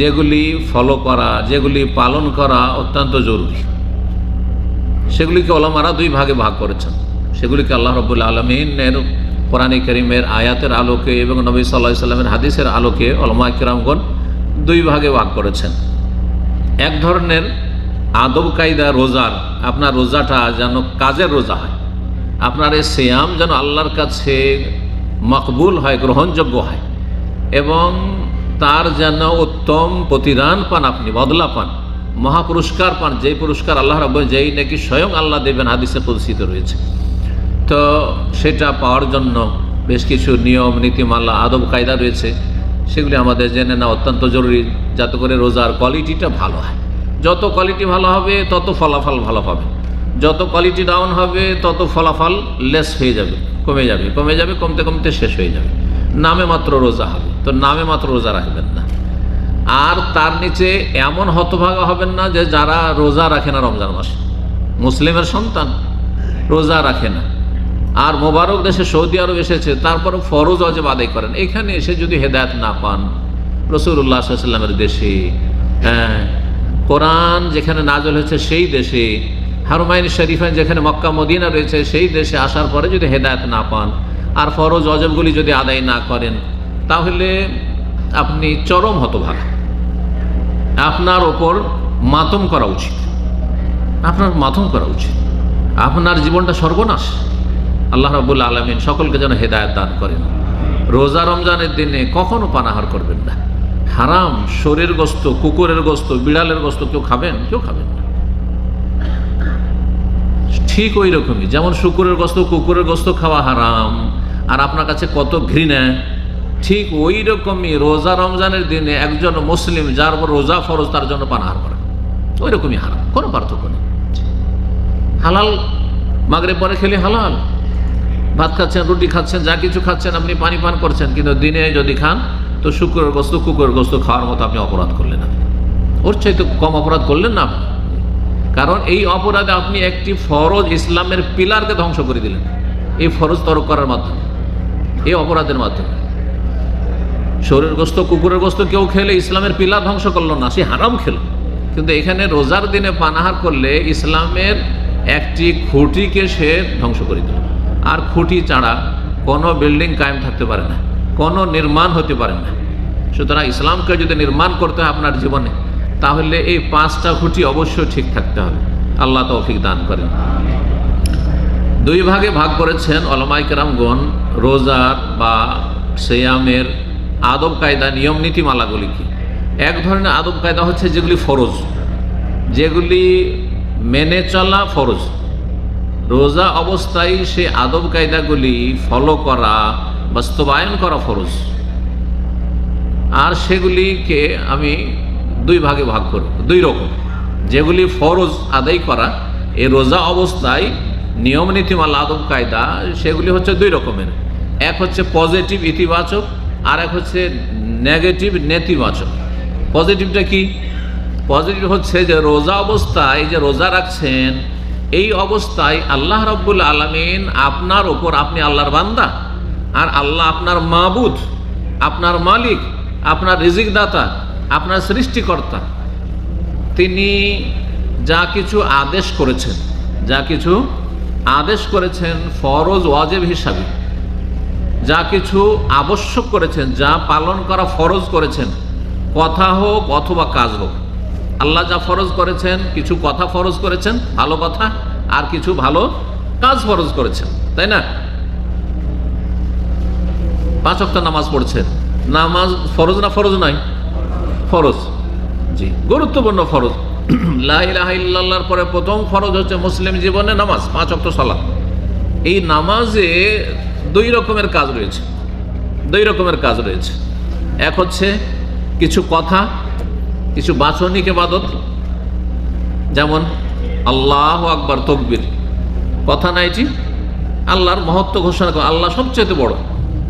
যেগুলি ফলো করা, যেগুলি পালন করা অত্যন্ত জরুরি। সেগুলিকে ওলামারা দুই ভাগে ভাগ করেছেন। সেগুলিকে আল্লাহ রবুল্লা আলমিনের কোরআন করিমের আয়াতের আলোকে এবং নবী সাল্লাহ সাল্লামের হাদিসের আলোকে ওলামা কিরামগণ দুই ভাগে ভাগ করেছেন। এক ধরনের আদব কায়দা রোজার, আপনার রোজাটা যেন কাজের রোজা হয়, আপনার এই শ্যাম যেন আল্লাহর কাছে মকবুল হয়, গ্রহণযোগ্য হয় এবং তার যেন উত্তম প্রতিদান পান আপনি, বদলা পান, মহাপুরস্কার পান, যেই পুরস্কার আল্লাহ রব যেই নাকি স্বয়ং আল্লাহ দেবেন হাদিসে প্রদর্শিত রয়েছে। তো সেটা পাওয়ার জন্য বেশ কিছু নিয়ম, নীতিমালা, আদব, কায়দা রয়েছে। সেগুলি আমাদের জেনে নেওয়া অত্যন্ত জরুরি, যাতে করে রোজার কোয়ালিটিটা ভালো হয়। যত কোয়ালিটি ভালো হবে, তত ফলাফল ভালো পাবে। যত কোয়ালিটি ডাউন হবে, তত ফলাফল লেস হয়ে যাবে, কমে যাবে। কমে যাবে, কমতে কমতে শেষ হয়ে যাবে। নামে মাত্র রোজা হবে। তো নামে মাত্র রোজা রাখবেন না। আর তার নিচে এমন হতভাগা হবেন না যে যারা রোজা রাখে না রমজান মাসে। মুসলিমের সন্তান রোজা রাখে না। আর মোবারক দেশে সৌদি আরব এসেছে, তারপরে ফরজ অজেব আদায় করেন। এখানে এসে যদি হেদায়ত না পান রসুল্লাহ দেশে হ্যাঁ কোরআন যেখানে নাজল হয়েছে সেই দেশে, হারুমাইন শরীফান যেখানে মক্কা, মদিনা রয়েছে সেই দেশে আসার পরে যদি হেদায়ত না পান আর ফরজ অজবগুলি যদি আদায় না করেন, তাহলে আপনি চরম হতভাগা। আপনার ওপর মাতম করা উচিত। আপনার মাতম করা উচিত। আপনার জীবনটা সর্বনাশ। আল্লাহ রাবুল আলমিন সকলকে যেন হেদায়ত দান করেন। রোজা রমজানের দিনে কখনো পানাহার করবেন না। হারাম, শরীর গোস্ত, কুকুরের গোস্ত, বিড়ালের গোস্ত কেউ খাবেন? কেউ খাবেন না। ঠিক ওই রকমই। যেমন শুকুরের গোস্ত, কুকুরের গোস্ত খাওয়া হারাম। আর আপনার কাছে কত ঘৃণা? ঠিক ওই রকমই রোজা রমজানের দিনে একজন মুসলিম যার উপর রোজা ফরজ, তার জন্য পানাহার করে। ওই রকমই হারাম, কোনো পার্থক্য নেই। হালাল মাগরে পরে খেলে হালাল। ভাত খাচ্ছেন, রুটি খাচ্ছেন, যা কিছু খাচ্ছেন, আপনি পানি পান করছেন, কিন্তু দিনে যদি খান, তো শুকুরের গোস্ত, কুকুরের গোস্ত খাওয়ার মতো আপনি অপরাধ করলেন না। ওর চাইতে কম অপরাধ করলেন না কারণ এই অপরাধে আপনি একটি ফরজ ইসলামের পিলারকে ধ্বংস করে দিলেন। এই ফরজ তরক করার মাধ্যমে। এই অপরাধের মাধ্যমে। শরীর গোস্ত, কুকুরের গোস্ত কেউ খেলে, ইসলামের পিলার ধ্বংস করল না, সে হারাম খেলো। কিন্তু এখানে রোজার দিনে পানাহার করলে ইসলামের একটি খুঁটিকে সে ধ্বংস করে দিল। আর খুঁটি ছাড়া কোনো বিল্ডিং কায়েম থাকতে পারে না, কোনো নির্মাণ হতে পারে না। সুতরাং ইসলামকে যদি নির্মাণ করতে হয় আপনার জীবনে, তাহলে এই পাঁচটা খুঁটি অবশ্যই ঠিক থাকতে হবে। আল্লাহ তৌফিক দান করেন। দুই ভাগে ভাগ করেছেন অলমাই কেরামগণ, রোজার বা সেয়ামের আদব কায়দা, নিয়ম নীতিমালাগুলিকে এক ধরনের আদব কায়দা হচ্ছে যেগুলি ফরজ, যেগুলি মেনে চলা ফরজ। রোজা অবস্থায় সে আদব কায়দাগুলি ফলো করা, বাস্তবায়ন করা ফরজ। আর সেগুলিকে আমি দুই ভাগে ভাগ করব দুই রকম। যেগুলি ফরজ আদায় করা, এই রোজা অবস্থায় নিয়ম নীতিমালা আদব কায়দা, সেগুলি হচ্ছে দুই রকমের। এক হচ্ছে পজিটিভ ইতিবাচক, আর এক হচ্ছে নেগেটিভ নেতিবাচক। পজিটিভটা কি? পজিটিভ হচ্ছে যে রোজা অবস্থায় যে রোজা রাখছেন, এই অবস্থায় আল্লাহ রব্বুল আলমিন আপনার ওপর আপনি আল্লাহর বান্দা। আর আল্লাহ আপনার মাবুদ, আপনার মালিক, আপনার রিজিকদাতা, আপনার সৃষ্টিকর্তা। তিনি যা কিছু আদেশ করেছেন, যা কিছু আদেশ করেছেন ফরজ ওয়াজেব হিসাবে। যা কিছু আবশ্যক করেছেন, যা পালন করা ফরজ করেছেন, কথা হোক অথবা কাজ হোক। আল্লাহ যা ফরজ করেছেন, কিছু কথা ফরজ করেছেন, ভালো কথা, আর কিছু ভালো কাজ ফরজ করেছেন, তাই না? পাঁচ অক্টা নামাজ পড়ছেন। নামাজ ফরজ না ফরজ নয়? ফরজ। জি, গুরুত্বপূর্ণ ফরজ। লাহিল্লাহর পরে প্রথম ফরজ হচ্ছে মুসলিম জীবনে নামাজ, পাঁচ অক্ট সালাত। এই নামাজে দুই রকমের কাজ রয়েছে। দুই রকমের কাজ রয়েছে। এক হচ্ছে কিছু কথা, কিছু বাচনিক এবাদত যেমন আল্লাহ আকবর তকবির। কথা নাইটি আল্লাহর মহত্ব ঘোষণা করে। আল্লাহ সবচেয়ে বড়।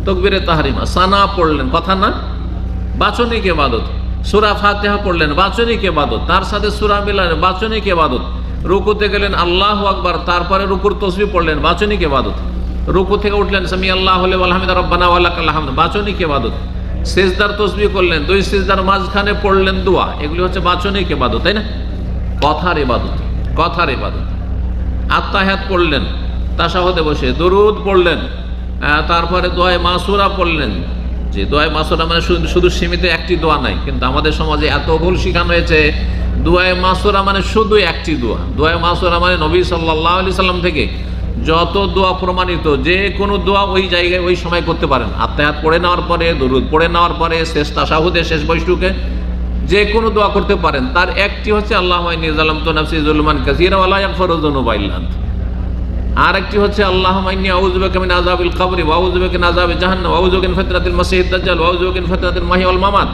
তকবিরে তাহারিমা। সানা পড়লেন। কথা না? বাচনিক এবাদত সুরা ফাতেহা পড়লেন, বাচনিক এবাদত তার সাথে সুরা মিলালেন বাচনিক এবাদত রুকুতে গেলেন, আল্লাহ আকবর। তারপরে রুকুর তসবি পড়লেন, বাচনিক এবাদত রুকু থেকে উঠলেন সামি আল্লাহ আলহামিদ রব্বানা আল্লাহ আলহামদ বাচনিক এবাদত সেজদার তসবি করলেন, দুই সেজদার মাঝখানে পড়লেন দোয়া। এগুলি হচ্ছে বাচনিক এবাদত তাই না? কথার এবাদত কথার এবাদত আত্মাহাত পড়লেন তাসাহতে বসে। দরুদ পড়লেন তারপরে দোয়ায় মাসুরা পড়লেন। যে দোয়ায় মাসুরা মানে শুধু সীমিত একটি দোয়া নাই, কিন্তু আমাদের সমাজে এত ভুল শিখানো হয়েছে। দোয়ায় মাসুরা মানে শুধু একটি দোয়া। দোয়ায় মাসুরা মানে নবী সাল্লাহ আলি সাল্লাম থেকে যত দোয়া প্রমাণিত, যে কোনো দোয়া ওই জায়গায় ওই সময় করতে পারেন। আত্মাহাত পড়ে নেওয়ার পরে, দরুদ পড়ে নেওয়ার পরে, শেষ তাসাহুদে শেষ বৈঠকে যে কোনো দোয়া করতে পারেন। তার একটি হচ্ছে, আল্লাহ নিজালাম তো নাফসি জুলমান কাসিরা ওয়ালা ইয়াগফিরুযুনুবাইল্লাহ আর একটি হচ্ছে আল্লাহ মিন আযাবিল কবরি, ওয়া আউযুবিকা মিন আযাবি জাহান্নাম, ওয়া আউযুবিকা মিন ফিতনাতিল দাজ্জাল, ওয়া আউযুবিকা মাহি ওয়াল মামাত।